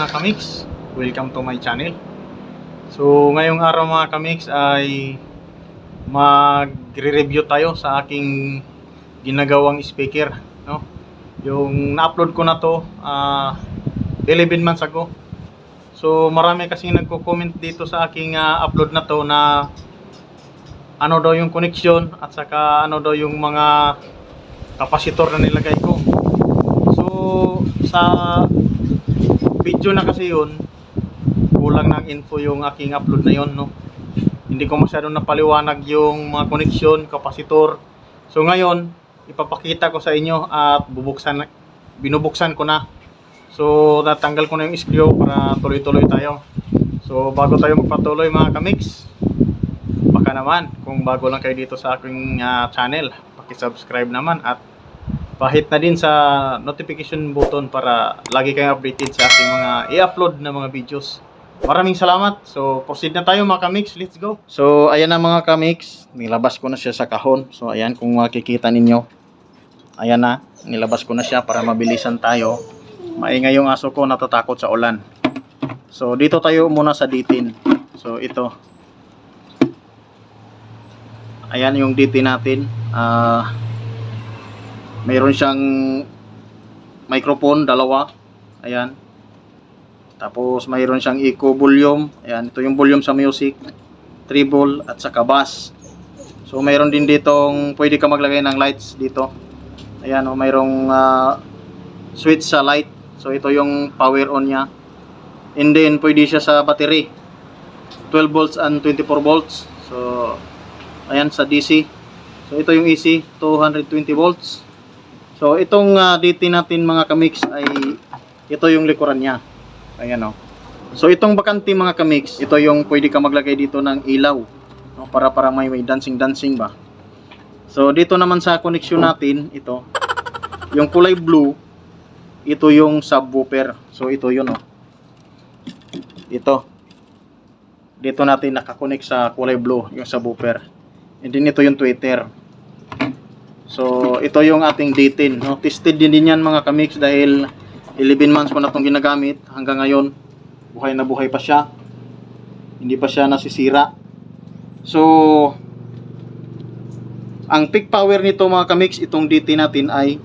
Mga kamix. Welcome to my channel. So ngayong araw mga kamix ay magre-review tayo sa aking ginagawang speaker, no? Yung na-upload ko na to ah 11 months ago. So marami kasi nagko-comment dito sa aking ah, upload na to na ano daw yung connection at saka ano daw yung mga kapasitor na nilagay ko. So sa video na kasi yun kulang ng info yung aking upload na yun no? Hindi ko masyadong napaliwanag yung mga connection, kapasitor. So ngayon ipapakita ko sa inyo at bubuksan binubuksan ko na. So natanggal ko na yung screw para tuloy-tuloy tayo. So bago tayo magpatuloy mga kamix baka naman kung bago lang kayo dito sa aking ah, channel paki-subscribe naman at pahit na din sa notification button para lagi kayong updated sa aking mga i-upload na mga videos. Maraming salamat. So, proceed na tayo mga kamix. Let's go. So, ayan na mga kamix. Nilabas ko na siya sa kahon. So, ayan kung makikita ninyo. Ayan na. Nilabas ko na siya para mabilisan tayo. Maingay yung aso ko natatakot sa ulan. So, dito tayo muna sa ditin. So, ito. Ayan yung ditin natin. Ah... Mayroon siyang microphone, dalawa. Ayan. Tapos mayroon siyang eco volume. Ayan, ito yung volume sa music. Treble at saka bass. So mayroon din ditong pwede ka maglagay ng lights dito. Ayan, oh, mayroong ah, switch sa light. So ito yung power on niya. And then pwede siya sa battery. 12 volts and 24 volts. So ayan sa DC. So ito yung AC, 220 volts. So itong uh, DT natin mga kamix ay ito yung likuran niya. Ayan oh. So itong bakante mga kamix, ito yung pwede ka maglagay dito ng ilaw. No, para para may, may dancing dancing ba. So dito naman sa connection natin, ito. Yung kulay blue, ito yung subwoofer. So ito yun oh. Ito. Dito natin nakakonect sa kulay blue, yung subwoofer. And then ito yung tweeter. So, ito yung ating D10. No? Tested din din yan mga kamix dahil 11 months ko na itong ginagamit hanggang ngayon. Buhay na buhay pa siya. Hindi pa siya nasisira. So, ang peak power nito mga kamix, itong DT natin ay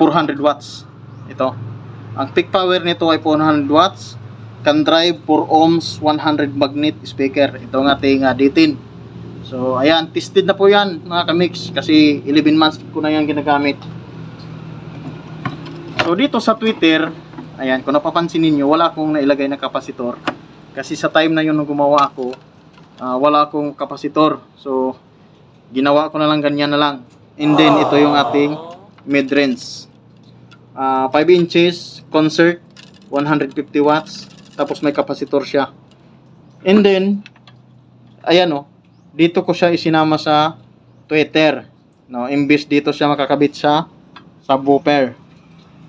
400 watts. Ito. Ang peak power nito ay 400 watts. Can drive 4 ohms 100 magnet speaker. Ito ang ating uh, D10. So, ayan, tested na po yan mga kamix kasi 11 months ko na yan ginagamit. So, dito sa Twitter, ayan, kung napapansin ninyo, wala akong nailagay na kapasitor. Kasi sa time na yun nung gumawa ako, ah, wala akong kapasitor. So, ginawa ko na lang ganyan na lang. And then, ito yung ating mid-range. Ah, 5 inches, concert, 150 watts, tapos may kapasitor siya. And then, ayan o, dito ko siya isinama sa Twitter. No, imbis dito siya makakabit sa subwoofer.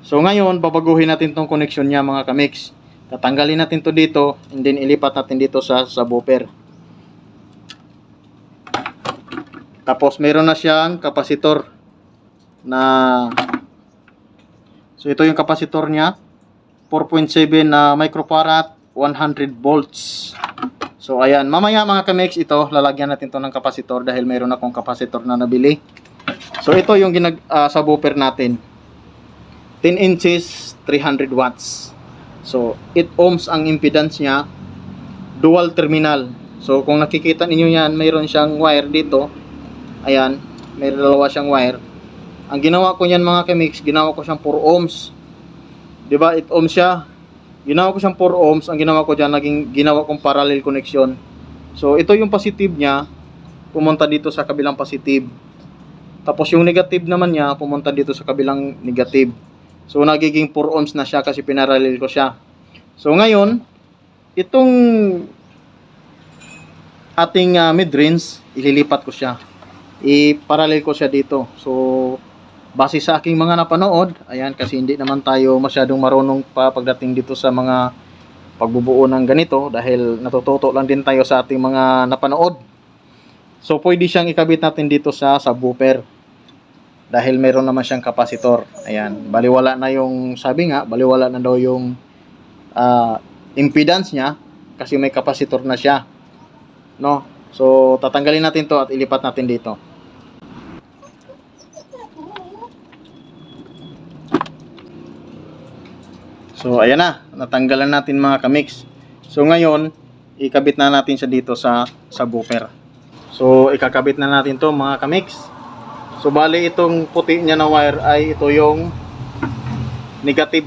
So ngayon, babaguhin natin tong connection niya mga kamix. Tatanggalin natin to dito and then ilipat natin dito sa subwoofer. Tapos meron na siyang kapasitor na So ito yung kapasitor niya. 4.7 na microfarad, 100 volts. So ayan, mamaya mga kamix ito, lalagyan natin to ng kapasitor dahil mayroon akong kapasitor na nabili. So ito yung ginag ah, subwoofer natin. 10 inches, 300 watts. So 8 ohms ang impedance niya. Dual terminal. So kung nakikita ninyo yan, mayroon siyang wire dito. Ayan, may dalawa siyang wire. Ang ginawa ko niyan mga kamix, ginawa ko siyang 4 ohms. 'Di ba? 8 ohms siya. Ginawa ko siyang 4 ohms. Ang ginawa ko diyan naging ginawa kong parallel connection. So ito yung positive niya, pumunta dito sa kabilang positive. Tapos yung negative naman niya, pumunta dito sa kabilang negative. So nagiging 4 ohms na siya kasi pinarallel ko siya. So ngayon, itong ating uh, mid-range, ililipat ko siya. I-parallel ko siya dito. So base sa aking mga napanood, ayan kasi hindi naman tayo masyadong marunong pa pagdating dito sa mga pagbubuo ng ganito dahil natututo lang din tayo sa ating mga napanood. So pwede siyang ikabit natin dito sa subwoofer. dahil meron naman siyang kapasitor. Ayan, baliwala na yung sabi nga, baliwala na daw yung ah, impedance niya kasi may kapasitor na siya. No? So, tatanggalin natin to at ilipat natin dito. So, ayan na. Natanggalan natin mga kamix. So, ngayon, ikabit na natin siya dito sa subwoofer. So, ikakabit na natin to mga kamix. So, bali itong puti niya na wire ay ito yung negative.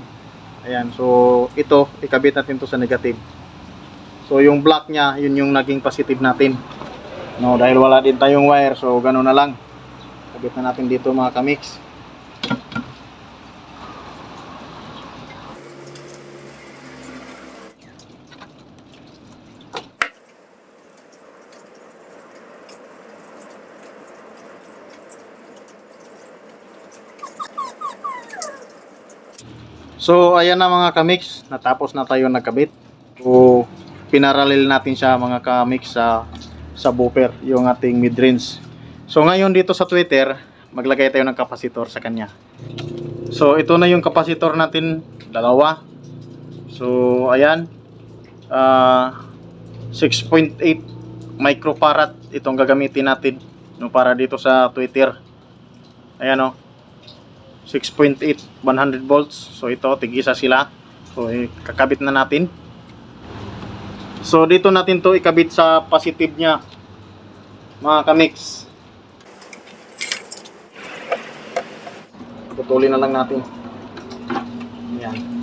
Ayan. So, ito, ikabit natin to sa negative. So, yung black niya, yun yung naging positive natin. No, dahil wala din tayong wire, so gano'n na lang. Kabit na natin dito mga kamix. So, ayan na mga kamix. Natapos na tayo nagkabit. So, pinaralel natin siya mga kamix sa sa buffer, yung ating mid-range. So, ngayon dito sa Twitter, maglagay tayo ng kapasitor sa kanya. So, ito na yung kapasitor natin, dalawa. So, ayan. Ah, 6.8 microfarad itong gagamitin natin no, para dito sa Twitter. Ayan o. 6.8 100 volts. So ito tig-isa sila. So kakabit na natin. So dito natin to ikabit sa positive nya mga kamix. Putulin na lang natin. Yan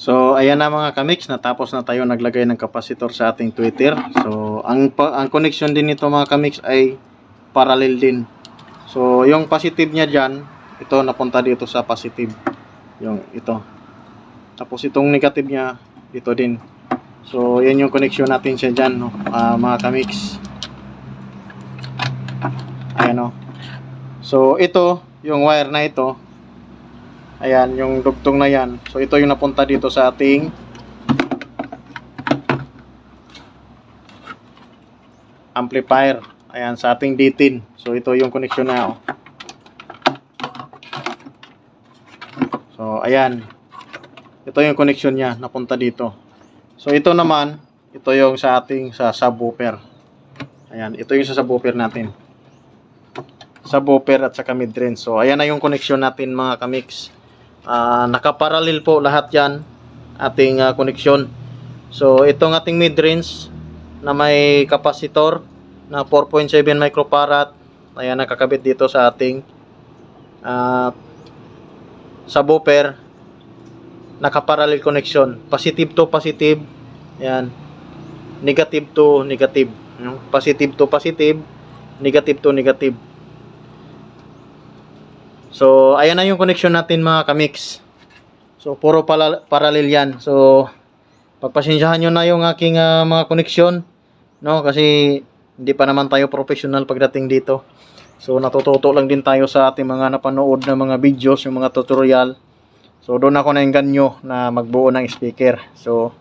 So, ayan na mga kamix, natapos na tayo naglagay ng kapasitor sa ating Twitter. So, ang ang connection din nito mga kamix ay parallel din. So, yung positive niya diyan, ito napunta dito sa positive. Yung ito. Tapos itong negative niya dito din. So, yan yung connection natin siya diyan, no? Ah, mga kamix. Ayan, no? So, ito, yung wire na ito, Ayan, yung dugtong na yan. So, ito yung napunta dito sa ating amplifier. Ayan, sa ating D10. So, ito yung connection na. Oh. So, ayan. Ito yung connection niya. Napunta dito. So, ito naman, ito yung sa ating sa subwoofer. Ayan, ito yung sa subwoofer natin. Subwoofer at saka mid-range. So, ayan na yung connection natin mga kamix. Ah, nakaparallel po lahat yan ating ah, koneksyon. So itong ating mid-range na may kapasitor na 4.7 microfarad ayan nakakabit dito sa ating ah, subwoofer nakaparallel connection positive to positive yan negative to negative positive to positive negative to negative So, ayan na yung connection natin mga kamix. So, puro pala, parallel yan. So, pagpasensyahan nyo na yung aking ah, mga connection. No? Kasi, hindi pa naman tayo professional pagdating dito. So, natututo lang din tayo sa ating mga napanood na mga videos, yung mga tutorial. So, doon ako nainganyo na magbuo ng speaker. So,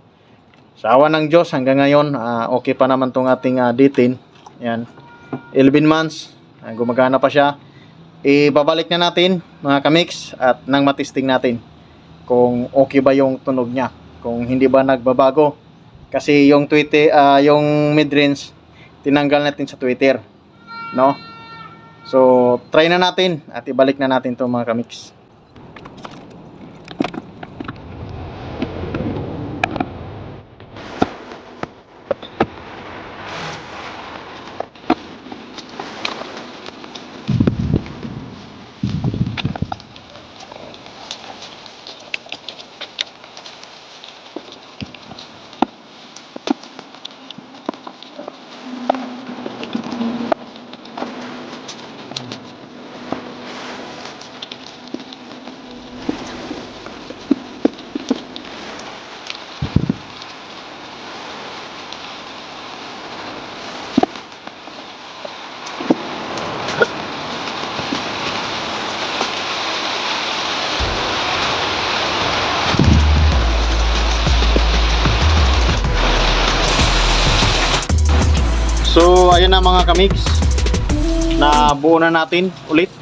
Sa awa ng Diyos, hanggang ngayon, ah, okay pa naman tong ating ah, D10. Yan. 11 months. Ah, gumagana pa siya. Ibabalik na natin, mga kamix, at nang matisting natin kung okay ba yung tunog niya. Kung hindi ba nagbabago. Kasi yung Twitter, ah, yung mid-range, tinanggal natin sa Twitter. No? So, try na natin at ibalik na natin to mga kamix. Na mga kamigs. Na buo na natin ulit.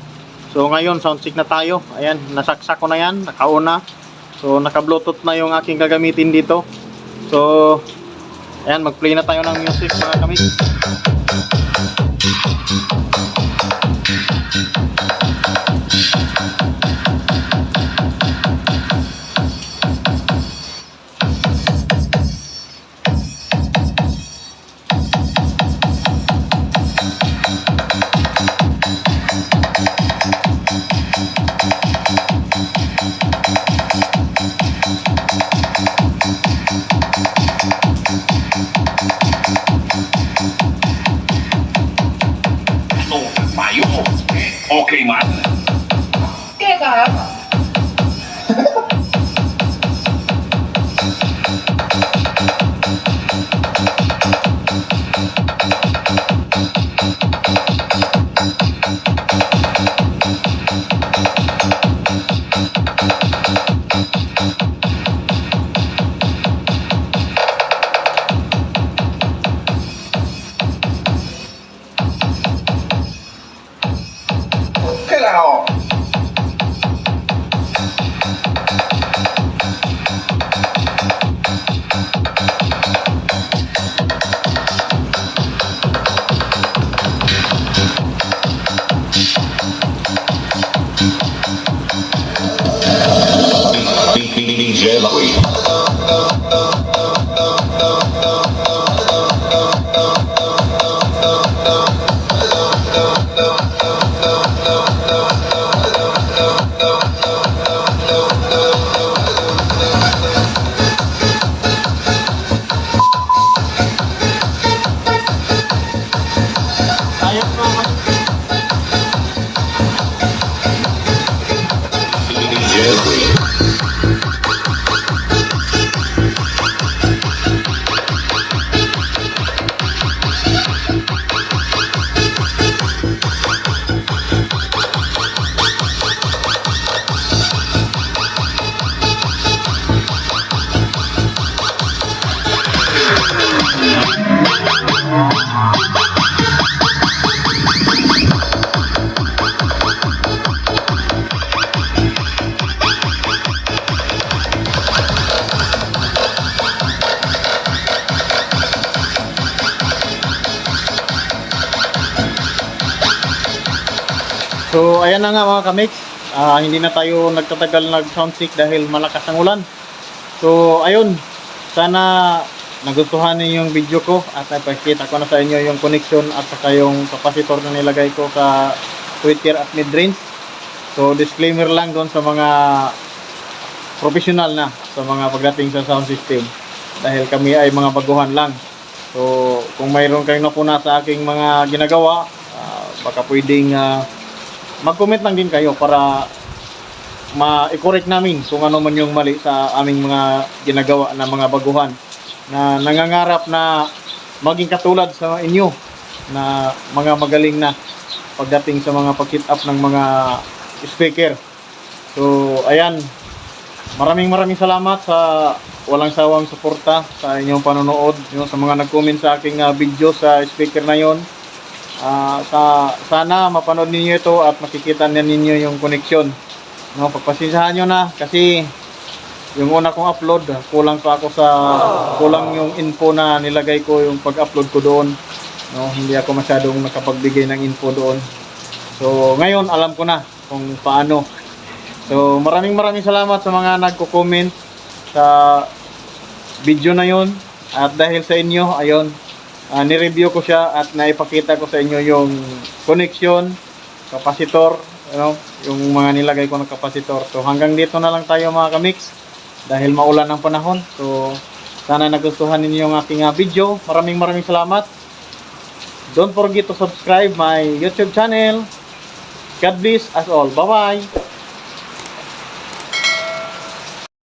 So, ngayon sound check na tayo. Ayan, nasaksak ko na yan, nakauna. So, naka-bluetooth na yung aking gagamitin dito. So, ayan, mag-play na tayo ng music mga kamigs. DJ Maui. Jeffrey. So, ayan na nga mga kamix. Ah, hindi na tayo nagtatagal nag-sound check dahil malakas ang ulan. So, ayun. Sana nagustuhan niyo yung video ko at napakita ko na sa inyo yung connection at saka yung capacitor na nilagay ko sa Twitter at mid-range. So, disclaimer lang doon sa mga professional na sa mga pagdating sa sound system dahil kami ay mga baguhan lang. So, kung mayroon kayong napuna sa aking mga ginagawa, ah, baka pwedeng ah, mag-comment lang din kayo para ma-correct namin kung ano man yung mali sa aming mga ginagawa na mga baguhan na nangangarap na maging katulad sa inyo na mga magaling na pagdating sa mga pag-hit up ng mga speaker. So, ayan. maraming maraming salamat sa walang sawang suporta sa inyong panonood, know, sa mga nag-comment sa aking ah, video sa speaker na yon. Ah, sa sana mapanood ninyo ito at makikita na ninyo yung connection. No, pagpasensyahan nyo na kasi yung una kong upload, kulang pa ako sa kulang yung info na nilagay ko yung pag-upload ko doon. No, hindi ako masyadong nakapagbigay ng info doon. So, ngayon alam ko na kung paano. So, maraming maraming salamat sa mga nagko-comment sa video na yon. At dahil sa inyo, ayun, ah, ni-review ko siya at naipakita ko sa inyo yung connection, capacitor, ano, yung mga nilagay ko ng capacitor. So, hanggang dito na lang tayo mga kamix dahil maulan ang panahon. So, sana nagustuhan ninyo yung aking ah, video. Maraming maraming salamat. Don't forget to subscribe my YouTube channel. God bless us all. Bye-bye.